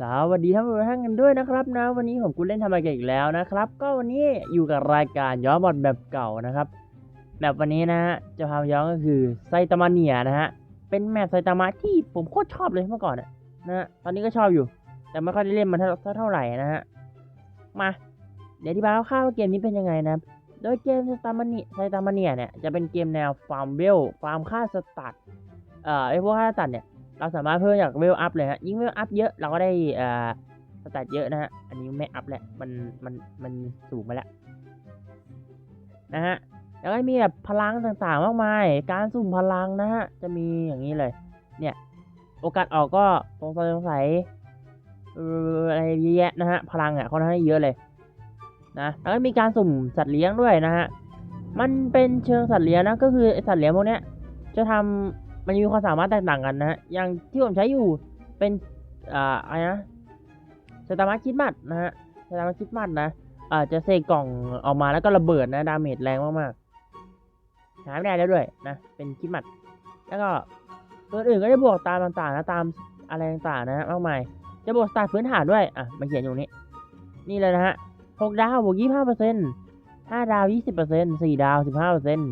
สวัสดีท่านผู้ชมกันด้วยนะครับนะวันนี้ผมกูเล่นทำอะไรกันอีกแล้วนะครับ ก็วันนี้อยู่กับรายการย้อนบอลแบบเก่านะครับแบบวันนี้นะฮะจะพาย้อนก็คือไซตามะเนียนะฮะเป็นแมปไซตามะที่ผมโคตรชอบเลยเมื่อก่อนอะนะฮะตอนนี้ก็ชอบอยู่ แต่ไม่ค่อยได้เล่นมันเท่าเท่าไหร่นะฮะมาเดี๋ยวที่บายคร่าวๆว่าเกมนี้เป็นยังไงนะโดยเกมไซตามะเนียไซตามะเนียเนี่ยจะเป็นเกมแนวฟาร์มเวลฟาร์มฆ่าสตัดเอ่อไอพวกฆ่าสตัดเนี่ย เราสามารถเพิ่มจากเวลอัพเลยฮะยิ่งเวลอัพเยอะเราก็ได้อ่อสแตทเยอะนะฮะอันนี้ไม่อัพแหละมันมันมันสูงไปแล้วนะฮะแล้วก็มีแบบพลังต่างๆมากมาย การสุ่มพลังนะฮะจะมีอย่างนี้เลย เนี่ยโอกาสออกก็สงสัยสงสัยเอ่อะไรเยอะแยะนะฮะพลังอะค่อนข้เยอะเลยนะแล้วก็มีการสุ่มสัตว์เลี้ยงด้วยนะฮะมันเป็นเชิงสัตว์เลี้ยงนะก็คือสัตว์เลี้ยงพวกเนี้ยจะทำ มันมีความสามารถแตกต่างกันนะฮะ อย่างที่ผมใช้อยู่เป็นอ่าอะไรนะสตาร์มาคิดมัดนะฮะสตาร์มาคิดมัดนะอ่าจะเซกล่องออกมาแล้วก็ระเบิดนะ ดาเมจแรงมากๆหาไม่ได้แล้วด้วยนะ เป็นคิดมัด แล้วก็ตัวอื่นก็จะบวกตามต่างๆนะ ตามอะไรต่างๆนะฮะมากมาย จะบวกสตาร์พื้นฐานด้วย อะมาเขียนอยู่นี้ นี่เลยนะฮะหกดาวบวกยี่ห้าเปอร์เซ็นต์ห้าดาวยี่สิบเปอร์เซ็นต์สี่ดาวสิบห้าเปอร์เซ็นต์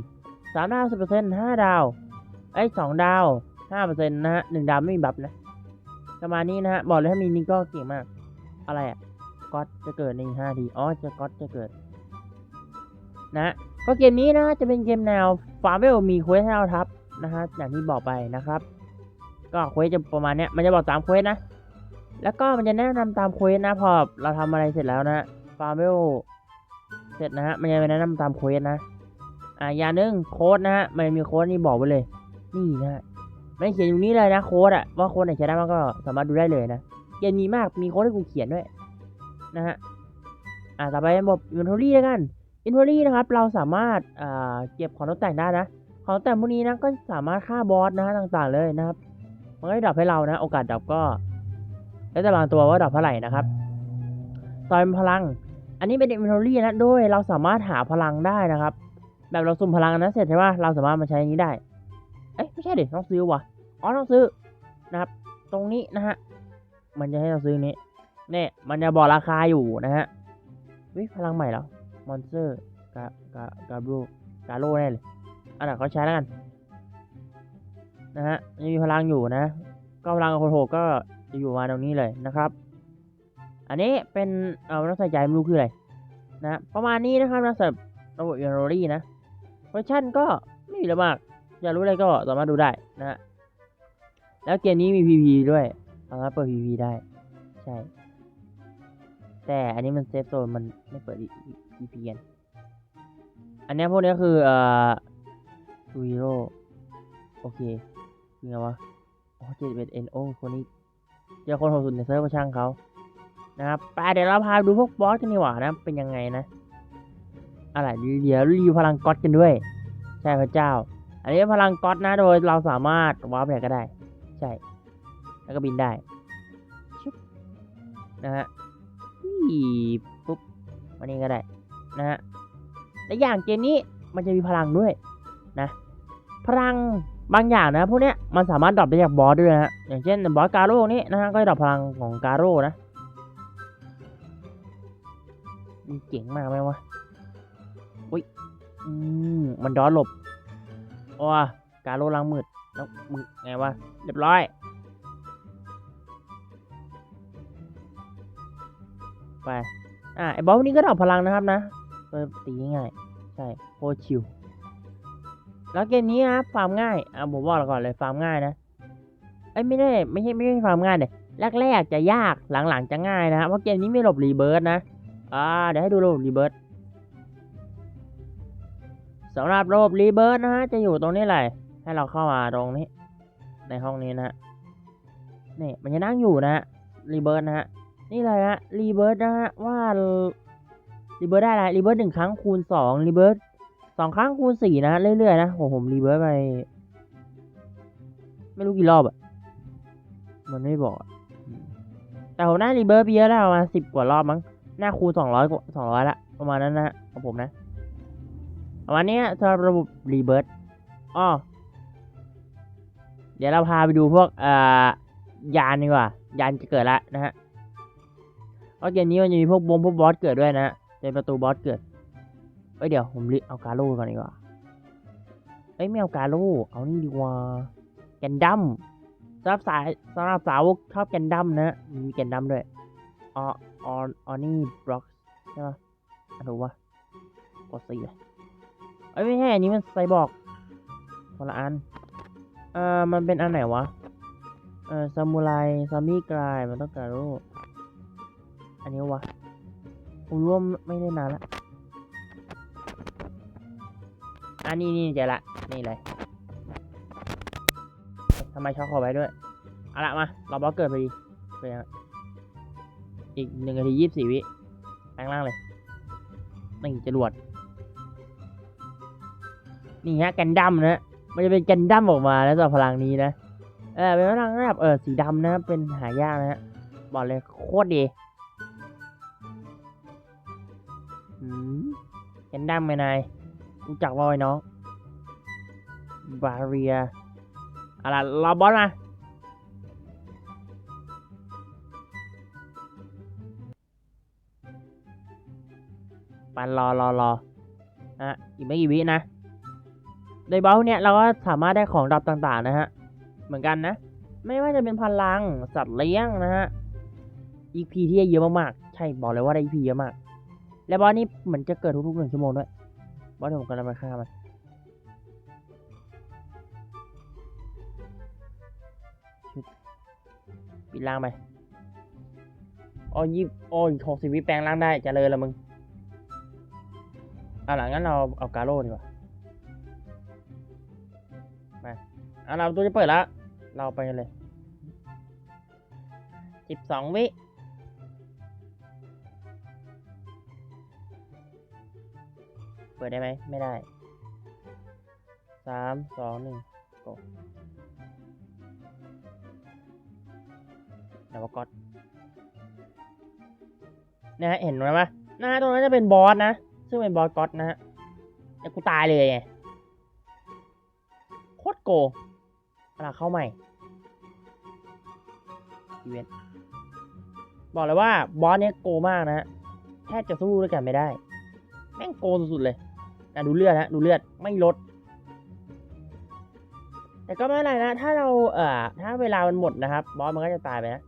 สามดาวสิบเปอร์เซ็นต์ห้าดาว ไอ้สองดาวห้าเปอร์เซ็นต์นะฮะหนึ่งดาวไม่มีบัฟนะประมาณนี้นะฮะ บอกเลยถ้ามีนี่ก็เก่งมาก อะไรอะก๊อตจะเกิดในห้าทีอ๋อจะก๊อตจะเกิด นะ ก็เกมนี้นะจะเป็นเกมแนวฟาร์มเวลมีเควสให้เราทับนะฮะอย่างที่บอกไปนะครับ ก็เควสจะประมาณเนี้ยมันจะบอกตามเควสนะ แล้วก็มันจะแนะนำตามเควสนะพอเราทำอะไรเสร็จแล้วนะฟาร์มเวลเสร็จนะฮะมันจะแนะนำตามเควสนะอ่าอย่างหนึ่งโค้ดนะฮะมันมีโค้ดนี่บอกไว้เลย นี่นะฮะไม่เขียนอยู่นี่เลยนะโค้ดอะว่าโค้ดไหนใช้ได้มันก็สามารถดูได้เลยนะเกมมีมากมีโค้ดให้กูเขียนด้วยนะฮะอ่าต่อไประบบ inventory แล้วกัน inventory นะครับ เราสามารถอ่าเก็บของตกแต่งได้นะของตกแต่งพวกนี้นะก็สามารถฆ่าบอสนะฮะต่างๆเลยนะครับ มันก็ดรอปให้เรานะ โอกาสดรอปก็แล้วแต่บางตัวว่าดรอปเท่าไหร่นะครับตอนพลัง อันนี้เป็น inventory นะโดยเราสามารถหาพลังได้นะครับ แบบเราสุ่มพลังอันนะเสร็จใช่ป่ะเราสามารถมาใช้ยี้ได้ เอ๊ะไม่ใช่เดิต้องซื้อวะอ๋อต้องซื้อนะครับ ตรงนี้นะฮะมันจะให้เราซื้อนี้เนี่ยมันจะบอกราคาอยู่นะฮะวิพลังใหม่แล้วมอนสเตอร์กากากาโรกาโร่แน่เลยอันนั้นเขาใช้แล้วกันนะฮะยังมีพลังอยู่นะ ก็พลังโคโทก็จะอยู่มาตรงนี้เลยนะครับ อันนี้เป็นเอาต้องใส่ใจไม่รู้คืออะไรนะประมาณนี้นะครับนะสำหรับระบบยูโรลี่นะเวอร์ชันก็ไม่มีอะไรมาก อยากรู้อะไรก็สามารถดูได้นะฮะแล้วเกมนี้มี PVP ด้วยสามารถเปิด PVP ได้ ใช่ แต่อันนี้มันเซฟโซนมันไม่เปิด PVP กันอันนี้พวกนี้คือเอ่อซูฮิโร่โอเคคือไงวะอ๋อเจ็ดเป็นเอ็นโอคนนี้เจอคนหดสุดในเซิร์ฟเวอร์ช่างเขานะครับไปเดี๋ยวเราพาดูพวกบอสกันดีกว่านะ เป็นยังไงนะ อะไรเดี๋ยวรีวิวพลังก๊อตกันด้วย ใช่พระเจ้า อันนี้พลังก๊อตนะโดยเราสามารถวาร์ปไหนก็ได้ ใช่ แล้วก็บินได้ชุบนะฮะวีปุ๊บวันนี้ก็ได้นะฮะและอย่างเกมนี้มันจะมีพลังด้วยนะ พลังบางอย่างนะพวกเนี้ยมันสามารถดรอปได้จากบอสด้วยนะฮะอย่างเช่นบอสการโร่นี้นะฮะก็จะดรอปพลังของการโร่นะมันเจ๋งมากไหมวะอืมมันดอนหลบ โอ้การโลลังมืดแล้วมึงไงวะเรียบร้อย ไป อะไอ้บอสวกนี้ก็ดอปพลังนะครับนะเออตีง่ายใช่โคชิวแล้วเกมนี้ครับฟาร์มง่ายอะผมบอกก่อนเลยฟาร์มง่ายนะเอ้ยไม่ได้ไม่ใช่ไม่ใช่ฟาร์มง่ายเนี่ยแรกๆจะยากหลังๆจะง่ายนะครับเพราะเกมนี้ไม่หลบรีเบิร์ดนะอ่าเดี๋ยวให้ดูระบบรีเบิร์ด สำหรับระบบรีเบิร์นะฮะ จะอยู่ตรงนี้เลยให้เราเข้ามาตรงนี้ ในห้องนี้นะฮะ นี่มันจะนั่งอยู่นะฮะ รีเบิร์นะฮะ นี่เลยฮะ รีเบิร์นะฮะ ว่า รีเบิร์ได้อะไร รีเบิร์หนึ่งครั้งคูณสองรีเบิร์สองครั้งคูณสี่นะเรื่อยๆนะโหผมรีเบิร์ไป ไม่รู้กี่รอบอะมันไม่บอก แต่ผมน่ารีเบิร์ไปเยอะแล้วประมาณสิบกว่ารอบมั้ง หน้าคูณสองร้อยกว่าสองร้อยละ ประมาณนั้นนะของผมนะ ประมาณนี้สำหรับระบบรีเบิร์ตอ้อเดี๋ยวเราพาไปดูพวกเอ่อยานดีกว่า ยานจะเกิดละนะฮะเพราะเกมนี้มันจะมีพวกบงพวกบอสเกิดด้วยนะจะเป็นประตูบอสเกิดเอ้ยเดี๋ยวผมรีเอากาโร่ก่อนดีกว่าเอ้ยไม่เอากาโร่เอานี่ดีกว่าแกนดัมสำหรับสายสำหรับสาวชอบแกนดัมนะมีแกนดัมด้วยออออออนี่บล็อกใช่ปะอะถูกปะกดสี่เลย เอ้ยไม่ใช่อันนี้มันไซบอร์กคนละอันเอ่อมันเป็นอันไหนวะเอ่อซามูไรซามิกรายมันต้องกาโร่อันนี้วะผมรู้ว่าไม่ได้นานละอันนี้นี่เจอละนี่เลยทำไมช็อกคอไว้ด้วยเอาละมาเราบล็อกเกิดพอดีไปยังอีกหนึ่งนาทียี่สิบสี่วิแปลงร่างเลยนี่จรวด นี่ฮะแกันดั้มนะมันจะเป็นแกันดั้มออกมาแล้วจากพลังนี้นะเออเป็นพลังแบบเออสีดำนะเป็นหายากนะฮะบอกเลยโคตรดีอืมแกันดั้มไหมนายรู้จักว่อ้น้องบาเรียอะไรรอบอสมาปันรอรอรออะอีกไม่กี่วินะ โดยบอสเนี่ยเราก็สามารถได้ของดับต่างๆนะฮะ เหมือนกันนะ ไม่ว่าจะเป็นพลังสัตว์เลี้ยงนะฮะ EP ที่เยอะมากๆ ใช่บอกเลยว่าได้ EP เยอะมาก และบอสนี่เหมือนจะเกิดทุกๆหนึ่งชั่วโมงด้วย บอสผมกำลังไปฆ่ามันปิดล่างไปอ๋อยี่โอ้ยหกสิบวิแปลงร่างได้เจะเลยละมึง เอาหลังงั้นเราเอากาโร่ดีกว่า เอาเราตัวจะเปิดแล้ว เราไปกันเลยสิบสองวิเปิดได้ไหมไม่ได้สามสองหนึ่งกดแล้วก็กดนะฮะเห็นไหมวะนะฮะตรงนั้นจะเป็นบอสนะ ซึ่งเป็นบอสก๊อตนะฮะแล้วกูตายเลยไงโคตรโก งอะเข้าใหม่อีเวนต์บอกเลยว่าบอสเนี้ยโกมากนะฮะแทบจะสู้ด้วยกันไม่ได้ แม่งโกสุดๆเลยนะดูเลือดนะดูเลือดไม่ลด แต่ก็ไม่เป็นไรนะ ถ้าเราเอ่อถ้าเวลามันหมดนะครับ บอสมันก็จะตายไปนะ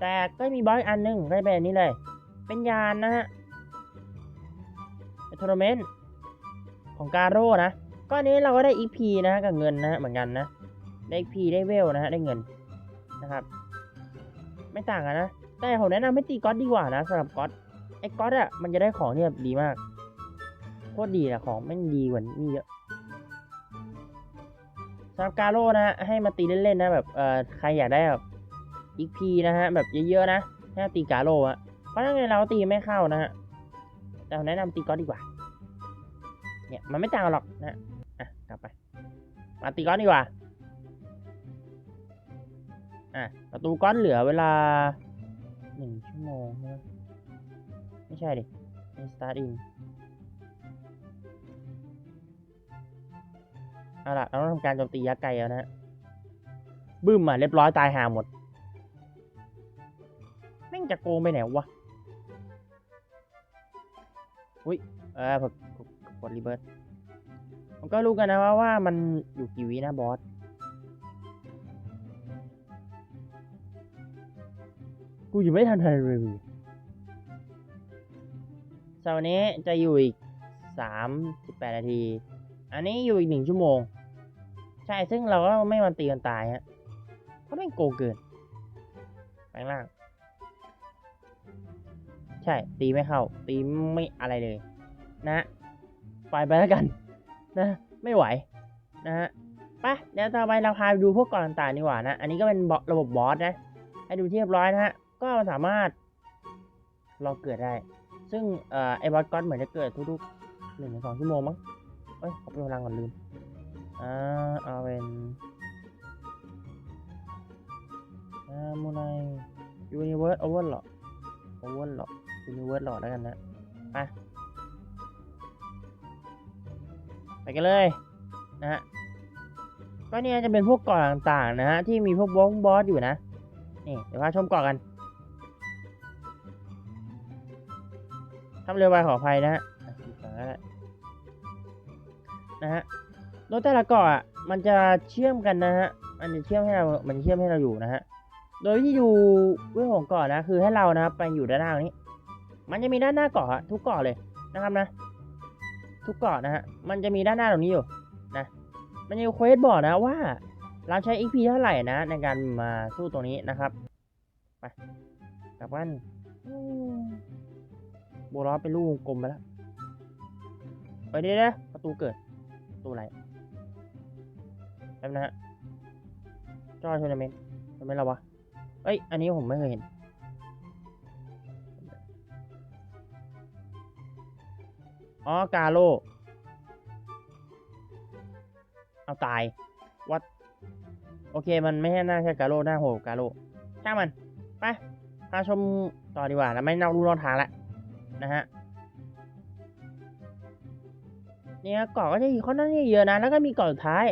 แต่ก็มีบอสอันหนึงก็จะเป็นอันนี้เลย เป็นยานนะฮะเทัวร์นาเมนต์ของการโร่นะ ก็อันนี้เราก็ได้ EP นะฮะกับเงินนะเหมือนกันนะ ได้ EP ได้เวลนะฮะได้เงินนะครับ ไม่ต่างกันนะ แต่ผมแนะนำให้ตีก๊อตดีกว่านะสำหรับก๊อตไอ้ก๊อตอะมันจะได้ของที่แบบดีมากโคตรดีอะของแม่ดีกว่านี่เยอะสำหรับกาโร่นะฮะให้มาตีเล่นๆนะแบบเอ่อใครอยากได้แบบอีกพีนะฮะแบบเยอะๆนะให้ตีกาโร่อะเพราะถ้าไงเราตีไม่เข้านะฮะแต่ผมแนะนำตีก๊อตดีกว่า เนี่ยมันไม่ต่างหรอกนะอะกลับไปมาตีก๊อตดีกว่า อะประตูก๊อตเหลือเวลาหนึ่งชั่วโมงไมไม่ใช่ดิ start in เอาล่ะเราต้องทำการโจมตียักษ์ไก่แล้วนะฮะบึ้มอะเรียบร้อยตายหาหมดแม่งจะโกงไปไหนวะอุ้ยเออผมกดรีเบิร์ตมันก็รู้กันนะว่าว่ามันอยู่กี่วินะบอส กูยังไม่ทันทันรีวิวสำหรับวันนี้จะอยู่อีกสามสิบแปดนาที อันนี้อยู่อีกหนึ่งชั่วโมง ใช่ ซึ่งเราก็ไม่มันตีกันตายฮะเพราะม่งโกงเกินแปลงร่าง ใช่ ตีไม่เข้า ตีไม่อะไรเลย นะปล่อยไปแล้วกัน นะ ไม่ไหว นะฮะไปเดี๋ยวต่อไปเราพาไปดูพวกก่องต่างดีกว่านะ อันนี้ก็เป็นระบบบอสนะ ให้ดูที่เรียบร้อยนะฮะ ก็สามารถรอเกิดได้ ซึ่งเอ่อไอ้บอสก๊อตเหมือนจะเกิดทุกๆหนึ่งถึงสองชั่วโมงมั้งเอ้ยขอเป็นพลังก่อนลืม อ่า เอาเป็นอ่าโมไนยูนิเวิร์สโอเวอร์หรอโอเวอร์หรอยูนิเวิร์สหรอแล้วกันนะไปไปกันเลย นะฮะก็เนี่ยจะเป็นพวกเก่อนต่างๆนะฮะที่มีพวกบอสบอสอยู่นะ นี่เดี๋ยวพาชมเก่อนกัน ถ้าเร็วไปขออภัยนะฮะนะฮะรถแต่ละเกาะอะมันจะเชื่อมกันนะฮะมันจะเชื่อมให้เรา มันเชื่อมให้เราอยู่นะฮะ โดยที่ดูเรื่องของเกาะนะคือให้เรานะครับไปอยู่ด้านหน้านี้ มันจะมีด้านหน้าเกาะอะทุกเกาะเลยนะครับนะ ทุกเกาะนะฮะ มันจะมีด้านหน้าตรงนี้อยู่นะ มันจะมีเควสบอกนะว่าเราใช้ XP เท่าไหร่นะ ในการมาสู้ตรงนี้นะครับ ไปกลับบ้าน โบล้อเป็นลูกวงกลมไปแล้วไปดินะประตูเกิดประตูอะไรแป๊บนะฮะจอทัวร์นาเมนต์ทำไมเราวะเอ้ย อันนี้ผมไม่เคยเห็น อ๋อ กาโล เอาตาย วัด โอเค มันไม่ใช่หน้าแค่กาโล หน้าโหกาโลช่างมัน ไป พาชมต่อดีกว่า แล้วไม่นอกรูนอกทางละ นะฮะเนี่ยเกาะก็จะมีค่อนข้างเยอะนะ แล้วก็มีเกาะสุดท้าย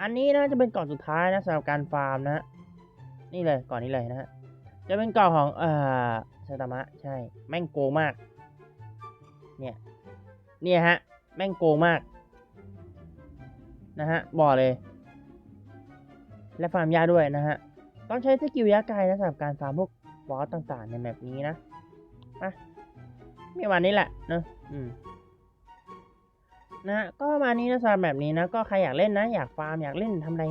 อันนี้นะจะเป็นเกาะสุดท้ายนะสำหรับการฟาร์มนะฮะนี่เลยเกาะนี้เลยนะฮะจะเป็นเกาะของเอ่อซาตามะใช่ แม่งโกงมาก เนี่ย เนี่ยฮะ แม่งโกงมาก นะฮะ บอกเลย และฟาร์มยาด้วยนะฮะ ต้องใช้สกิลยาไกลนะสำหรับการฟาร์มพวกบอสต่างๆในแมปนี้นะมา มีวันนี้แหละเนอะอืมนะฮะก็ประมาณนี้นะสำหรับแบบนี้นะ ก็ใครอยากเล่นนะ อยากฟาร์มอยากเล่นทำอะไร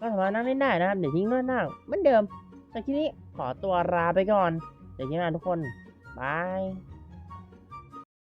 ก็สามารถนั่งเล่นได้นะครับ เดี๋ยวทิ้งเงื่อนหน้าเหมือนเดิมแต่ทีนี้ขอตัวลาไปก่อน เดี๋ยวทีมงานทุกคนบาย